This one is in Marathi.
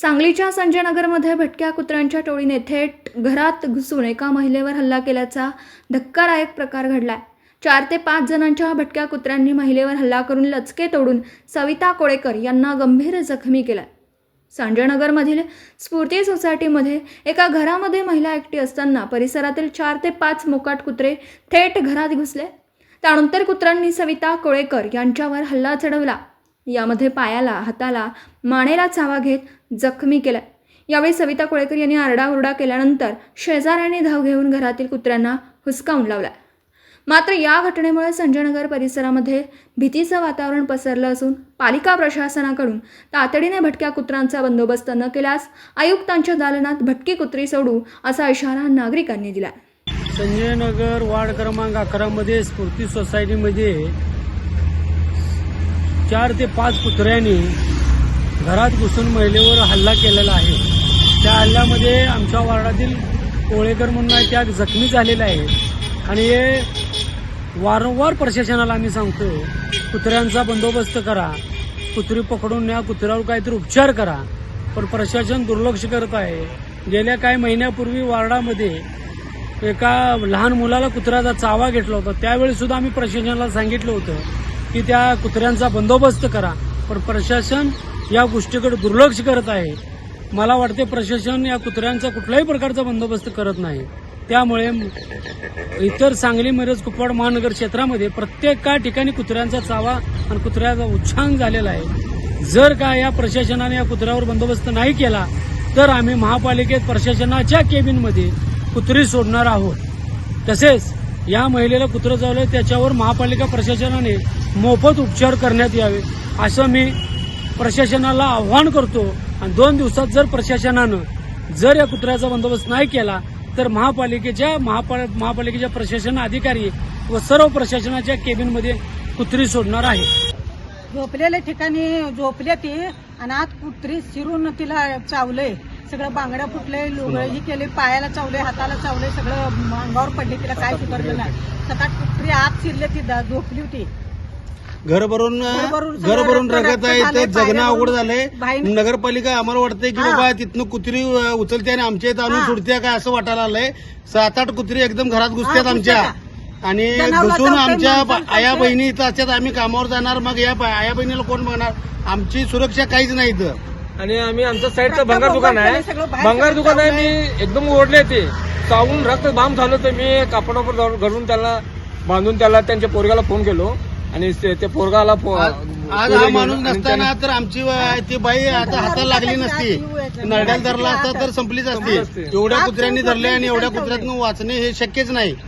सांगलीच्या संजयनगरमध्ये भटक्या कुत्र्यांच्या टोळीने थेट घरात घुसून एका महिलेवर हल्ला केल्याचा धक्कादायक प्रकार घडलाय. चार ते पाच जणांच्या भटक्या कुत्र्यांनी महिलेवर हल्ला करून लचके तोडून सविता कोळेकर यांना गंभीर जखमी केलाय. संजयनगरमधील स्फूर्ती सोसायटीमध्ये एका घरामध्ये महिला एकटी असताना परिसरातील चार ते पाच मोकाट कुत्रे थेट घरात घुसले. त्यानंतर कुत्र्यांनी सविता कोळेकर यांच्यावर हल्ला चढवला. यामध्ये पायाला हाताला मानेला चावा घेत जखमी केलाय. यावेळी सविता कोळेकर यांनी आरडाओरडा केल्यानंतर शेजाऱ्यांनी धाव घेऊन घरातील कुत्र्यांना हुसकावून लावला मात्र या घटनेमुळे संजयनगर परिसरामध्ये भीतीचं वातावरण पसरलं असून पालिका प्रशासनाकडून तातडीने भटक्या कुत्र्यांचा बंदोबस्त न केल्यास आयुक्तांच्या दालनात भटकी कुत्री सोडू असा इशारा नागरिकांनी दिला संजयनगर वार्ड क्रमांक अकरामध्ये स्फूर्ती सोसायटीमध्ये चार ते पाच कुत्र्यांनी घरात घुसून महिलेवर हल्ला केलेला आहे. त्या हल्ल्यामध्ये आमच्या वार्डातील कोळेकर म्हणून आहे त्या जखमी झालेल्या आहेत आणि हे वारंवार प्रशासनाला आम्ही सांगतो कुत्र्यांचा बंदोबस्त करा. कुत्री पकडून न्या कुत्र्यावर काहीतरी उपचार करा. पण प्रशासन दुर्लक्ष करत आहे. गेल्या काही महिन्यापूर्वी वार्डामध्ये एका लहान मुलाला कुत्र्याचा चावा घेतला होता. त्यावेळी सुद्धा आम्ही प्रशासनाला सांगितलं होतं. की त्या कुत्र्यांचा बंदोबस्त करा. पण प्रशासन या गोष्टीकडे दुर्लक्ष करत आहे. मला वाटते प्रशासन या कुत्र्यांचा कुठल्याही प्रकारचा बंदोबस्त करत नाही. त्यामुळे इतर सांगली मिरज कुपवाड महानगर क्षेत्रामध्ये प्रत्येक का ठिकाणी कुत्र्यांचा चावा आणि कुत्र्याचा उच्छांग झालेला आहे. जर का या प्रशासनाने या कुत्र्यावर बंदोबस्त नाही केला तर आम्ही महापालिकेत प्रशासनाच्या केबिनमध्ये कुत्री सोडणार आहोत. तसेच या महिलेला कुत्रं चावलं त्याच्यावर महापालिका प्रशासनाने मोफत उपचार करण्यात यावे असं मी प्रशासनाला आव्हान करतो. आणि दोन दिवसात जर प्रशासनानं जर या कुत्र्याचा बंदोबस्त नाही केला तर महापालिकेच्या महापा महापालिकेच्या प्रशासन अधिकारी व सर्व प्रशासनाच्या केबिनमध्ये कुत्री सोडणार आहे. झोपलेल्या ठिकाणी झोपले ती आणि आत कुत्री शिरून तिला चावलंय. सगळं बांगड्या फुटले लुगडं केले पायाला चावले हाताला चावले सगळं अंगावर पडले तिला काय सुधारलं नाही. सात कुत्री आत शिरले ती झोपली होती. घर भरून घर भरून रगत आहे तर जगणं. अवघड झालंय नगरपालिका आम्हाला वाटतंय की. बाबा तिथनं कुत्री उचलते आणि आमच्या इथं आणून. सोडते काय असं वाटायला आलंय सात आठ कुत्री एकदम घरात घुसतात आमच्या. आणि घुसून आमच्या आया. बहिणी इथं असतात आम्ही कामावर जाणार मग या आया बहिणीला कोण बघणार आमची सुरक्षा काहीच नाही इथं आणि आम्ही आमचं साईडचं भंगार दुकान आहे भंगार दुकान आहे. मी एकदम ओढले ते चावून रक्त बाम झालं तर मी कापडावर घालून त्याला बांधून त्याला त्यांच्या पोरगाला फोन केलो आणि ते ते पोरगाला फो- आज पोरं हा घेऊन माणूस आणि नसताना तर आमची व- ती बाई आता हाताला लागली नसती. नरड्याला धरला असता तर संपलीच असती. एवढ्या कुत्र्यांनी धरले आणि एवढ्या कुत्र्यातून वाचणे हे शक्यच नाही.